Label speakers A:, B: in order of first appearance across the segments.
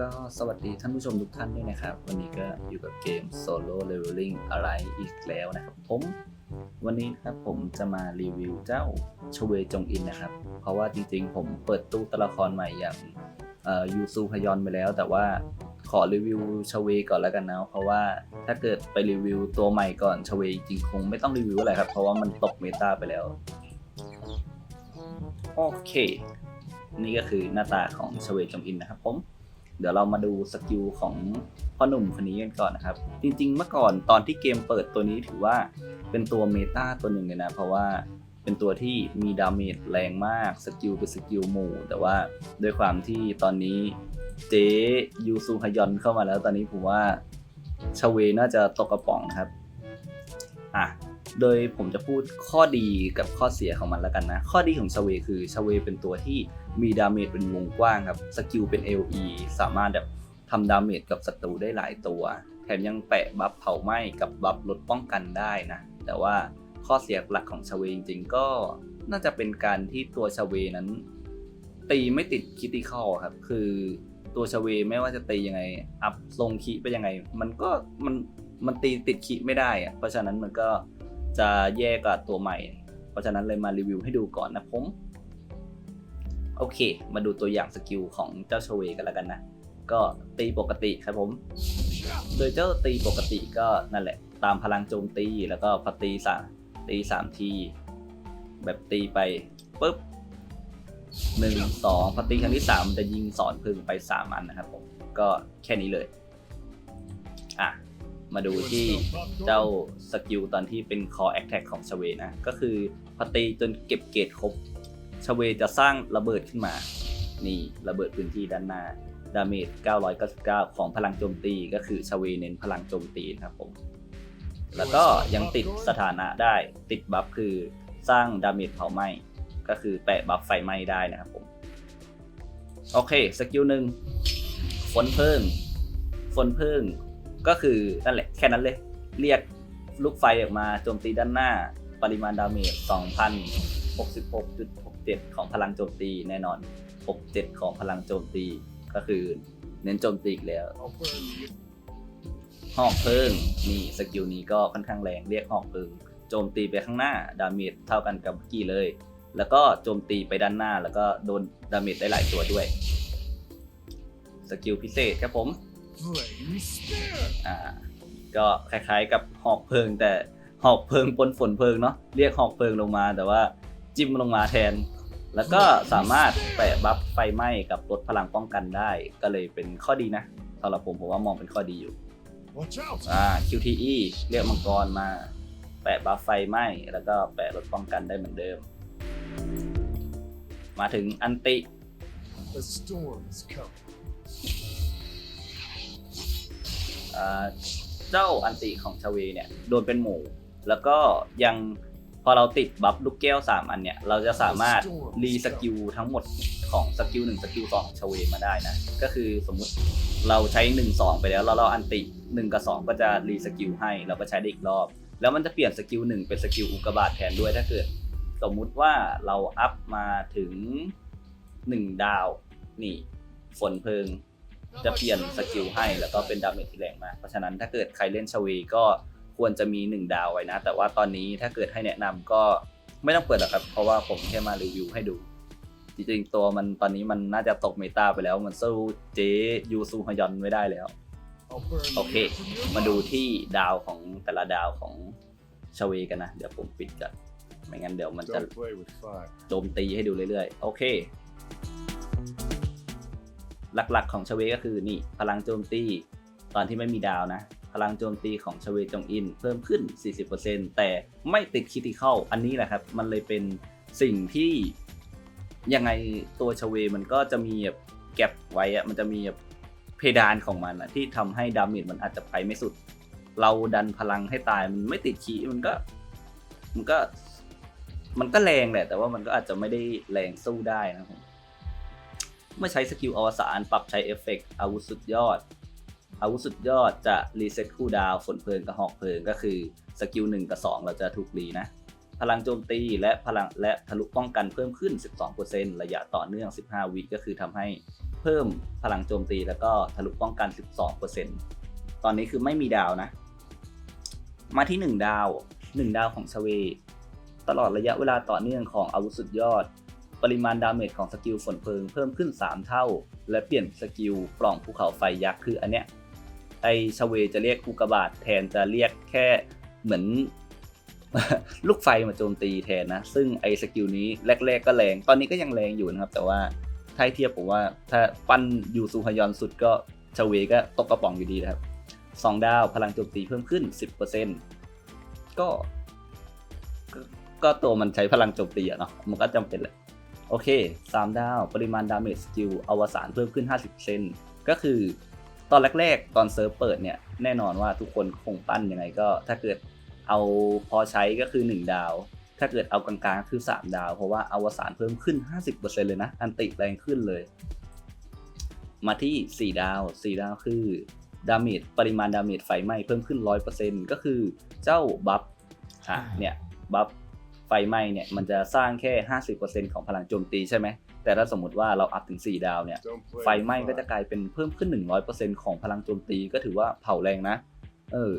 A: ก็สวัสดีท่านผู้ชมทุกท่านด้วยนะครับ วันนี้ก็อยู่กับเกม Solo Leveling อะไรอีกแล้วนะครับผมวันนี้ครับผมจะมารีวิวเจ้าชเวจงอินนะครับ เพราะว่าจริงๆ ผมเปิดตู้ตัวละครใหม่อย่างยูซูฮยอนไปแล้ว แต่ว่าขอรีวิวชเวก่อนแล้วกันนะเพราะว่าถ้าเกิดไปรีวิวตัวใหม่ก่อนชเวจริงๆคงไม่ต้องรีวิวอะไรครับ เพราะว่ามันตกเมตาไปแล้วโอเค นี่ก็คือหน้าตาของชเวจงอินนะครับผม เดี๋ยวเรามาดูสกิลของพ่อหนุ่มคนนี้กันก่อนนะครับ จริงๆ เมื่อก่อนตอนที่เกมเปิดตัวนี้ถือว่าเป็นตัวเมตาตัวหนึ่งเลยนะ เพราะว่าเป็นตัวที่มีดาเมจแรงมากสกิลเป็นสกิลหมู่ แต่ว่าด้วยความที่ตอนนี้เจยูซูฮยอนเข้ามาแล้วตอนนี้ผมว่าชเวน่าจะตกกระป๋องครับ อะ โดยผมจะพูดข้อดีกับข้อเสียของมันแล้วกันนะ ข้อดีของชเวคือชเวเป็นตัวที่มีดาเมจเป็นวงกว้างครับ สกิลเป็น LE สามารถแบบทำดาเมจกับศัตรูได้หลายตัว แถมยังแปะบัฟเผาไหม้กับบัฟลดป้องกันได้นะ แต่ว่าข้อเสียหลักของชเวจริงๆก็น่าจะเป็นการที่ตัวชเวนั้น ตีไม่ติดคิติคอครับ คือตัวชเวไม่ว่าจะตียังไง อัพลงคิไปยังไง มันก็มันมันตีติดคิไม่ได้อะเพราะฉะนั้นมันก็ จะแย่กับตัวใหม่ เพราะฉะนั้นเลยมารีวิวให้ดูก่อนนะผม โอเค มาดูตัวอย่างสกิลของเจ้าชเวกันแล้วกันนะ ก็ตีปกติครับผม โดยเจ้าตีปกติก็นั่นแหละ ตามพลังโจมตีแล้วก็พอตีสามตีสามที แบบตีไปปุ๊บหนึ่งสองพอตีครั้งที่สามมันจะยิงสอนพึ่งไปสามอันนะครับผม ก็แค่นี้เลย อะ มาดูที่เจ้าสกิลตอนที่เป็น core attack ของชเวนะ ก็คือพอตีจนเก็บเกรดครบชเวจะสร้างระเบิดขึ้นมา นี่ระเบิดพื้นที่ด้านหน้า ดาเมจ 999 ของพลังโจมตีก็คือชเวเน้นพลังโจมตีนะครับผม แล้วก็ยังติดสถานะได้ติดบัฟคือสร้างดาเมจเผาไหม้ก็คือแปะบัฟไฟไหม้ได้นะครับผม โอเคสกิลหนึ่งฝนเพิ่งฝนเพิ่ง ก็คือนั่นแหละแค่นั้นเลย เรียกลูกไฟออกมาโจมตีด้านหน้า ปริมาณดาเมจ2,066.67 ของพลังโจมตีแน่นอน 67 ของพลังโจมตีก็คือเน้นโจมตีอีกแล้วหอกเพิงนี่สกิลนี้ก็ค่อนข้างแรงเรียกหอกเพิงโจมตีไปข้างหน้าดาเมจเท่ากันกับเมื่อกี้เลย แล้วก็โจมตีไปด้านหน้า แล้วก็โดนดาเมจได้หลายตัวด้วย สกิลพิเศษครับผม อ่าก็คล้ายๆกับหอกเพลิง แต่หอกเพลิงปนฝนเพลิงเนาะเรียกหอกเพลิงลงมา แต่ว่าจิ้มลงมาแทน แล้วก็สามารถแปะบัฟไฟไหม้กับลดพลังป้องกันได้ ก็เลยเป็นข้อดีนะสำหรับผมผมว่ามองเป็นข้อดีอยู่อ่า QTE เรียกมังกรมา แปะบัฟไฟไหม้แล้วก็แปะลดป้องกันได้เหมือนเดิม มาถึงอันติ
B: The storm is coming.
A: เจ้าอันติของชาเวเนี่ยโดนเป็นหมู่แล้วก็ยังพอเราติดบัฟลูกแก้ว3อันเนี่ย เราจะสามารถรีสกิลทั้งหมดของสกิล1สกิล2ของชาเวมาได้นะ ก็คือสมมุติเราใช้1 2ไปแล้วแล้วเราอันติ1กับ2ก็จะรีสกิลให้เราก็ใช้ได้อีกรอบ แล้วมันจะเปลี่ยนสกิล1เป็นสกิลอุกกาบาตแทนด้วยถ้าเกิดสมมุติว่าเราอัพมาถึง1ดาวนี่ฝนเพลิง จะเปลี่ยนสกิลให้แล้วก็เป็นดาเมจที่แรงมาก เพราะฉะนั้นถ้าเกิดใครเล่นชเวก็ควรจะมี 1 ดาวไว้นะ แต่ว่าตอนนี้ถ้าเกิดให้แนะนำก็ไม่ต้องเปิดหรอกครับ เพราะว่าผมแค่มารีวิวให้ดู จริงๆ ตัวมันตอนนี้มันน่าจะตกเมตาไปแล้ว มันสู้เจยูซูฮยอนไม่ได้แล้ว โอเค มาดูที่ดาวของแต่ละดาวของชเวกันนะ เดี๋ยวผมปิดกันไม่งั้นเดี๋ยวมันจะโจมตีให้ดูเรื่อยๆ โอเค หลักๆ ของชเวก็คือนี่พลังโจมตีตอนที่ไม่มีดาวนะ พลังโจมตีของชเวจงอิน เพิ่มขึ้น 40%แต่ไม่ติดคิติเข้าอันนี้แหละครับ มันเลยเป็นสิ่งที่ยังไงตัวชเวมันก็จะมีแบบแก็บไว้อะมันจะมีแบบเพดานของมันอะที่ทำให้ดาเมจมันอาจจะไปไม่สุด เราดันพลังให้ตายมันไม่ติดขีมันก็ มันก็ มันก็แรงแหละ แต่ว่ามันก็อาจจะไม่ได้แรงสู้ได้นะครับ เมื่อใช้สกิลอวสานปรับใช้เอฟเฟกต์อาวุธสุดยอด อาวุธสุดยอดจะรีเซ็ตคู่ดาวฝนเพลิงกับหอกเพลิงก็คือสกิล1กับ 2 เราจะถูกรีนะ พลังโจมตีและพลังและทะลุป้องกันเพิ่มขึ้น 12%ระยะต่อเนื่อง 15 วิก็คือทำให้เพิ่มพลังโจมตีแล้วก็ทะลุป้องกัน 12%ตอนนี้คือไม่มีดาวนะ มาที่ 1 ดาว 1 ดาวของชเวตลอดระยะเวลาต่อเนื่องของอาวุธสุดยอด ปริมาณดาเมจของสกิลฝนเพลิงเพิ่มขึ้น 3 เท่า และเปลี่ยนสกิลปล่องภูเขาไฟยักษ์คืออันเนี้ยไอชเวจะเรียกอุกบาตแทนจะเรียกแค่เหมือน ลูกไฟมาโจมตีแทนนะ ซึ่งไอสกิลนี้แรก ๆ ก็แรง ตอนนี้ก็ยังแรงอยู่นะครับ แต่ว่าถ้าเทียบผมว่าถ้าปั้นยูซูฮยอนสุดก็ชเวก็ตกกระป๋องอยู่ดีนะครับสองดาวพลังโจมตีเพิ่มขึ้น 10%ก็ก็ก็ตัวมันใช้พลังโจมตีอะเนาะมันก็จำเป็นแหละ โอเค 3 ดาว ปริมาณดาเมจสกิลอวสานเพิ่มขึ้น 50%ก็คือตอนแรกๆ ตอนเซิร์ฟเปิดเนี่ย แน่นอนว่าทุกคนคงปั้นยังไงก็ ถ้าเกิดเอาพอใช้ก็คือ 1 ดาว ถ้าเกิดเอากลางๆก็คือ 3 ดาว เพราะว่าอวสานเพิ่มขึ้น 50%เลยนะ อันติแรงขึ้นเลย มาที่ 4 ดาว 4 ดาวคือดาเมจปริมาณดาเมจไฟไหม้เพิ่มขึ้น 100%ก็คือเจ้าบัฟอะเนี่ยบัฟ ไฟไหม้เนี่ยมันจะสร้างแค่ 50%ของพลังโจมตีใช่ไหมแต่ถ้าสมมติว่าเราอัพถึง 4 ดาวเนี่ย
B: Don't play
A: ไฟไหม้
B: with
A: ก็จะ
B: fire.
A: กลายเป็นเพิ่มขึ้น 100%ของพลังโจมตีก็ถือว่าเผาแรงนะ เออ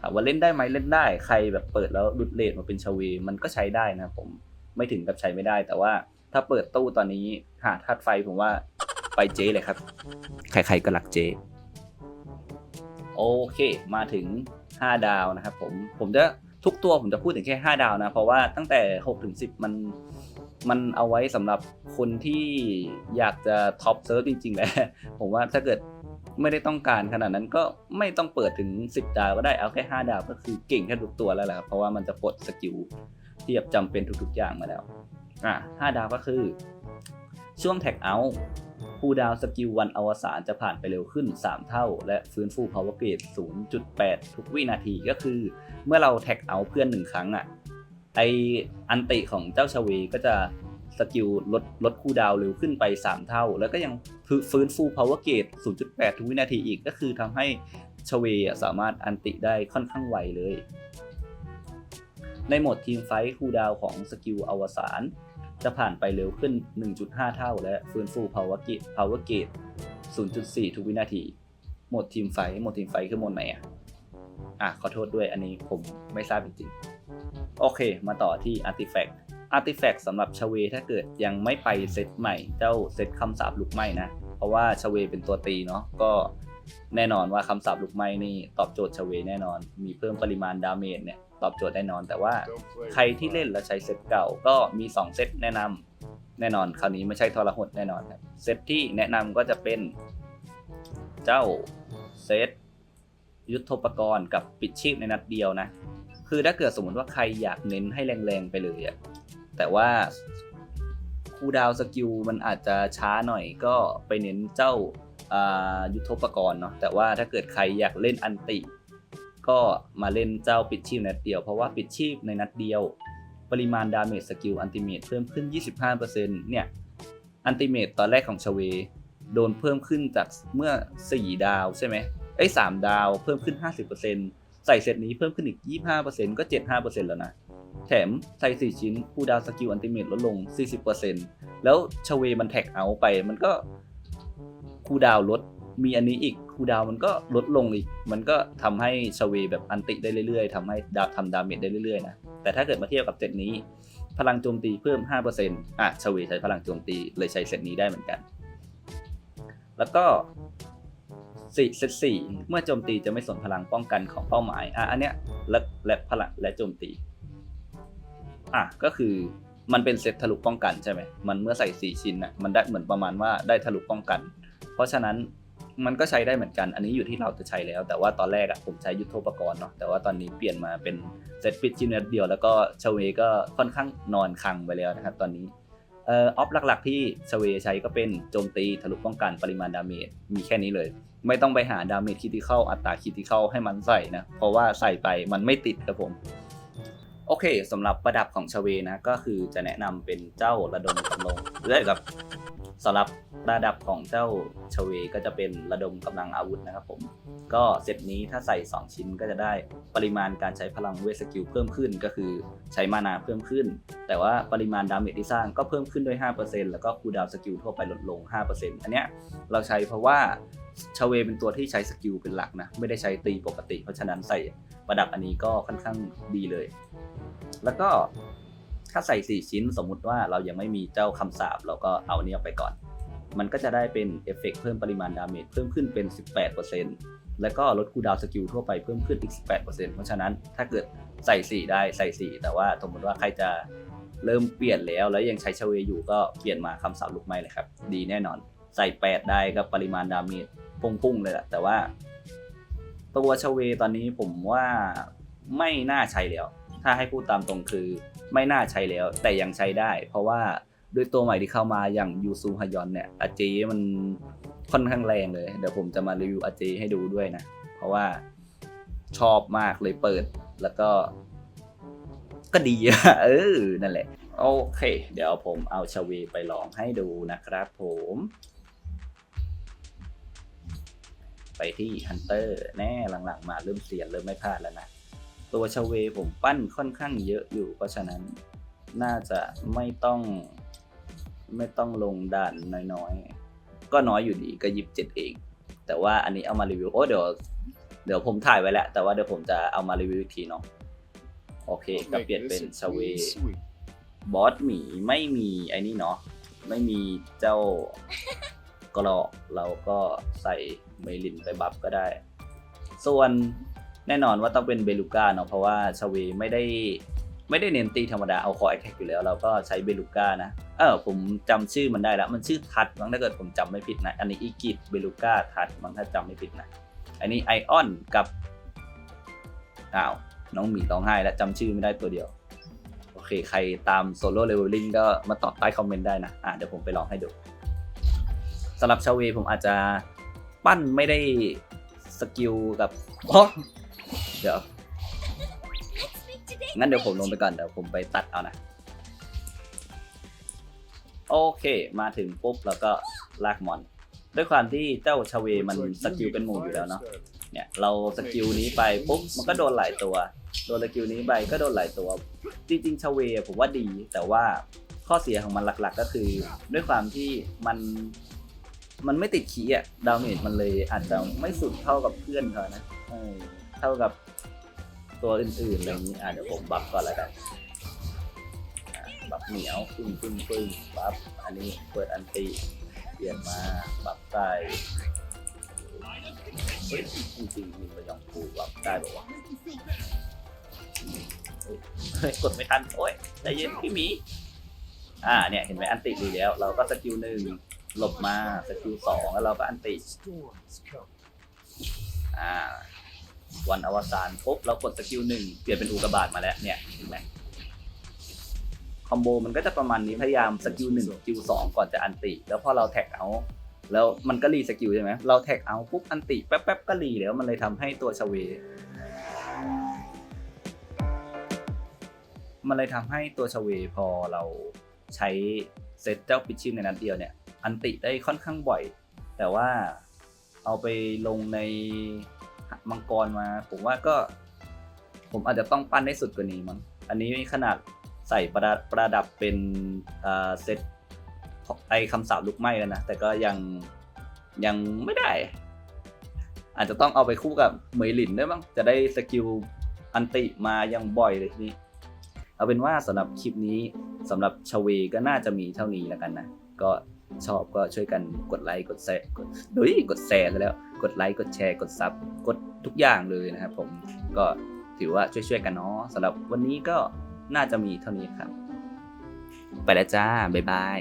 A: ถามว่าเล่นได้ไหมเล่นได้ใครแบบเปิดแล้วดุดเลทมาเป็นชาเวมันก็ใช้ได้นะผมไม่ถึงกับใช้ไม่ได้ แต่ว่าถ้าเปิดตู้ตอนนี้หาธาตุไฟผมว่าไปเจเลยครับ ใครๆก็รักเจโอเค มาถึง 5 ดาวนะครับผมผมจะ ทุกตัวผมจะพูดถึงแค่ 5 ดาวนะ เพราะว่าตั้งแต่6ถึง10 มันมันเอาไว้สำหรับคนที่อยากจะท็อปเซิร์ฟจริง ๆ แหละ ผมว่าถ้าเกิดไม่ได้ต้องการขนาดนั้นก็ไม่ต้องเปิดถึง 10 ดาวก็ได้เอาแค่ 5 ดาวก็คือเก่งแค่ทุกตัวแล้วแหละเพราะว่ามันจะปลดสกิลที่แบบจำเป็นทุกๆอย่างมาแล้วอะ5ดาวก็คือ ช่วงแท็กเอาท์คูดาวสกิลวันอวสานจะผ่านไปเร็วขึ้น 3 เท่า และฟื้นฟู power grade 0.8 ทุกวินาทีก็คือ เมื่อเราแท็กเอาเพื่อนหนึ่งครั้งอะไออันติของเจ้าชเวก็จะสกิลลดลดคูลดาวเร็วขึ้นไป 3 เท่า แล้วก็ยังฟื้นฟู power grade 0.8 ทุกวินาทีอีกก็คือทำให้ชเวสามารถอันติได้ค่อนข้างไวเลย ในโหมดทีมไฟท์คูดาวของสกิลอวสานจะผ่านไปเร็วขึ้น 1.5 เท่า และฟื้นฟู power grade power grade 0.4 ทุกวินาที โหมดทีมไฟท์โหมดทีมไฟท์คือโหมดไหนอะ อะขอโทษด้วยอันนี้ผมไม่ทราบจริงๆ โอเค มาต่อที่ Artifact Artifact สำหรับชเวถ้าเกิดยังไม่ไปเซตใหม่ เจ้าเซตคำสาปลุกไหม้นะ เพราะว่าชเวเป็นตัวตีเนาะก็แน่นอนว่าคำสาปลุกไหม้นี่ตอบโจทย์ชเวแน่นอน มีเพิ่มปริมาณดาเมจเนี่ยตอบโจทย์แน่นอน แต่ว่าใครที่เล่นแล้วใช้เซตเก่าก็มี 2 เซตแนะนำแน่นอนคราวนี้ไม่ใช่ทรหดแน่นอนครับเซตที่แนะนำก็จะเป็น เจ้าเซต ยุทธปกรณ์กับปิดชีพในนัดเดียวนะ คือถ้าเกิดสมมติว่าใครอยากเน้นให้แรงๆไปเลยอะแต่ว่าคูดาวสกิลมันอาจจะช้าหน่อยก็ไปเน้นเจ้าายุทธปกรณ์เนาะแต่ว่าถ้าเกิดใครอยากเล่นอันติ ก็มาเล่นเจ้าปิดชีพในนัดเดียว เพราะว่าปิดชีพในนัดเดียว ปริมาณดาเมจสกิลอันติเมตเพิ่มขึ้น 25%เนี่ยอันติเมตตอนแรกของชเว โดนเพิ่มขึ้นจากเมื่อ 4 ดาวใช่ไหม เอ้ย3ดาวเพิ่มขึ้น 50%ใส่เซตนี้เพิ่มขึ้นอีก 25%ก็ 75%แล้วนะ แถมใส่4ชิ้นคูลดาวสกิลอันติเมตลดลง 40%แล้วชเวมันแท็กเอาไปมันก็คูดาวลดมีอันนี้อีกคูดาวมันก็ลดลงอีก มันก็ทำให้ชเวแบบอันติได้เรื่อยๆทำให้ดาทำดาเมจได้เรื่อยๆนะ แต่ถ้าเกิดมาเทียบกับเซตนี้ พลังโจมตีเพิ่ม 5%อะชเวใช้พลังโจมตีเลยใช้เซตนี้ได้เหมือนกัน แล้วก็ สี่เซตสี่เมื่อโจมตีจะไม่สนพลังป้องกันของเป้าหมายอะอันเนี้ยและและพลังและโจมตีอะก็คือมันเป็นเซตทะลุป้องกันใช่ไหมมันเมื่อใส่สี่ชิ้นน่ะมันได้เหมือนประมาณว่าได้ทะลุป้องกัน เพราะฉะนั้นมันก็ใช้ได้เหมือนกัน อันนี้อยู่ที่เราจะใช้แล้ว แต่ว่าตอนแรกอะผมใช้ยุทโธปกรณ์เนาะ แต่ว่าตอนนี้เปลี่ยนมาเป็นเซตปิดชิ้นเดียว แล้วก็ชเวก็ค่อนข้างนอนคังไปแล้วนะครับตอนนี้เออฟหลักๆ ที่ชเวใช้ก็เป็นโจมตีทะลุป้องกันปริมาณดาเมจมีแค่นี้เลย ไม่ต้องไปหาดาเมจคิติเข้าอัตราคิติเข้าให้มันใส่นะ เพราะว่าใส่ไปมันไม่ติดครับผม โอเคสำหรับประดับของชเวนะ ก็คือจะแนะนำเป็นเจ้าระดมกำลงเรื่อยกับ สำหรับระดับของเจ้าชเวก็จะเป็นระดมกำลังอาวุธนะครับผม ก็เซตนี้ถ้าใส่ 2 ชิ้นก็จะได้ปริมาณการใช้พลังเวทสกิลเพิ่มขึ้นก็คือใช้มานาเพิ่มขึ้น แต่ว่าปริมาณดาเมจที่สร้างก็เพิ่มขึ้นด้วย 5%แล้วก็คูลดาวสกิลทั่วไปลดลง 5%อันเนี้ยเราใช้เพราะว่าชเวเป็นตัวที่ใช้สกิลเป็นหลักนะไม่ได้ใช้ตีปกติ เพราะฉะนั้นใส่ประดับอันนี้ก็ค่อนข้างดีเลย แล้วก็ ถ้าใส่ 4 ชิ้นสมมุติว่าเรายังไม่มีเจ้าคำสาบเราก็เอาอันนี้ออกไปก่อน มันก็จะได้เป็นเอฟเฟกต์เพิ่มปริมาณดาเมจเพิ่มขึ้นเป็น 18%แล้วก็ลดคูดาวสกิลทั่วไปเพิ่มขึ้นอีก 18%เพราะฉะนั้นถ้าเกิดใส่ 4 ได้ใส่ 4 แต่ว่าสมมติว่าใครจะเริ่มเปลี่ยนแล้วแล้วยังใช้ชเวอยู่ก็เปลี่ยนมาคำสาบลูกไม้เลยครับ ดีแน่นอน ใส่ 8 ได้ก็ปริมาณดาเมจพุ่งๆเลยแหละแต่ว่าตัวชเวตอนนี้ผมว่าไม่น่าใช้แล้ว ถ้าให้พูดตามตรงคือ ไม่น่าใช้แล้ว แต่ยังใช้ได้ เพราะว่าด้วยตัวใหม่ที่เข้ามาอย่างยูซูฮยอนเนี่ยอาเจมันค่อนข้างแรงเลย เดี๋ยวผมจะมารีวิวอาเจให้ดูด้วยนะ เพราะว่าชอบมากเลยเปิดแล้วก็ ก็ดีเออนั่นแหละ โอเค เดี๋ยวผมเอาชเวไปลองให้ดูนะครับผมไปที่ฮันเตอร์แน่หลังๆ มาเริ่มเสียนเริ่มไม่พลาดแล้วนะ ตัวชเวผมปั้นค่อนข้างเยอะอยู่ เพราะฉะนั้นน่าจะไม่ต้อง ไม่ต้องลงด่านน้อยๆ ก็น้อยอยู่ดีก็ยิบเจ็ดเอง แต่ว่าอันนี้เอามารีวิว โอ้เดี๋ยว เดี๋ยวผมถ่ายไว้แล้ว แต่ว่าเดี๋ยวผมจะเอามารีวิวอีกทีเนาะโอเค
B: I'll
A: ก็
B: make
A: เปลี่ยน
B: this
A: เป็น
B: a
A: ชเว
B: clean sweep.
A: บอสหมีไม่มีไอ้นี่เนาะไม่มีเจ้ากรอกเราก็ใส่เมลินไปบัฟก็ได้ ส่วน แน่นอนว่าต้องเป็นเบลูก้าเนาะเพราะว่าชเวไม่ได้ไม่ได้เน้นตีธรรมดาเอาคอแอคแท็กอยู่แล้ว เราก็ใช้เบลูก้านะเออผมจำชื่อมันได้แล้วมันชื่อทัดมั้งถ้าเกิดผมจำไม่ผิดนะ อันนี้อีกิตเบลูก้าทัดมั้งถ้าจำไม่ผิดนะอันนี้ไอออนกับอ้าวน้องหมีร้องไห้แล้วจำชื่อไม่ได้ตัวเดียวโอเคใครตามโซโล่เลเวลลิ่งก็มาตอบใต้คอมเมนต์ได้นะอะเดี๋ยวผมไปลองให้ดูสำหรับชาเวผมอาจจะปั้นไม่ได้สกิลกับอ๋อ เดี๋ยว งั้นเดี๋ยวผมลงไปก่อน เดี๋ยวผมไปตัดเอานะ โอเค มาถึงปุ๊บแล้วก็ลากมอน ด้วยความที่เจ้าชาเวมันสกิลเป็นหมู่อยู่แล้วเนาะ เนี่ยเราสกิลนี้ไปปุ๊บมันก็โดนหลายตัว โดนสกิลนี้ไปก็โดนหลายตัว จริงๆชาเวผมว่าดีแต่ว่าข้อเสียของมันหลักๆ ก็คือ ด้วยความที่มันมันไม่ติดขีอะดาเมจมันเลยอาจจะไม่สุดเท่ากับเพื่อนเขานะเออ เท่ากับตัวอื่นๆอะไรอย่างนี้อะเดี๋ยวผมบัฟก่อนแล้วกันอะบัฟเหนียวปึ้งปึ้งปึ้งบัฟอันนี้เปิดอันตีเปลี่ยนมาบัฟใต้เฮ้ยจริงๆมีประยองปูแบบได้บอกว่าวะเฮ้ยกดไม่ทันโอ้ยใจเย็นพี่หมีอ่าเนี่ยเห็นไหมอันติดีแล้ว เราก็สกิลหนึ่งหลบมาสกิลสองแล้วเราก็อันติ อ่า วันอวสานปุ๊บเรากดสกิลหนึ่งเปลี่ยนเป็นอุกกาบาตมาแล้วเนี่ยเห็นไหมคอมโบมันก็จะประมาณนี้พยายามสกิลหนึ่งสกิลสองก่อนจะอันติ แล้วพอเราแท็กเอาแล้วมันก็รีสกิลใช่ไหมเราแท็กเอาปุ๊บอันติแป๊บๆก็รีแล้วมันเลยทำให้ตัวชเว มันเลยทำให้ตัวชเวพอเราใช้เซตเจ้าปิชชิมในนัดเดียวเนี่ย อันติได้ค่อนข้างบ่อย แต่ว่าเอาไปลงใน มังกรมา ผมว่าก็ ผมอาจจะต้องปั้นให้สุดกว่านี้มั้งอันนี้ขนาดใส่ประดับประดับเป็นเซตไอคำสาบลุกไหม้แล้วนะ แต่ก็ยังยังไม่ได้ อาจจะต้องเอาไปคู่กับเหมยหลินด้วยมั้งจะได้สกิลอันติมายังบ่อยเลยทีนี้ เอาเป็นว่าสำหรับคลิปนี้สำหรับชเวก็น่าจะมีเท่านี้แล้วกันนะ ก็ชอบก็ช่วยกันกดไลค์กดแชร์กดเฮ้ยกดแชร์ซะแล้ว กดไลค์กดแชร์กดซับกดทุกอย่างเลยนะครับผมก็ถือว่าช่วยๆกันเนาะสำหรับวันนี้ก็น่าจะมีเท่านี้ครับ ไปแล้วจ้า บ๊ายบาย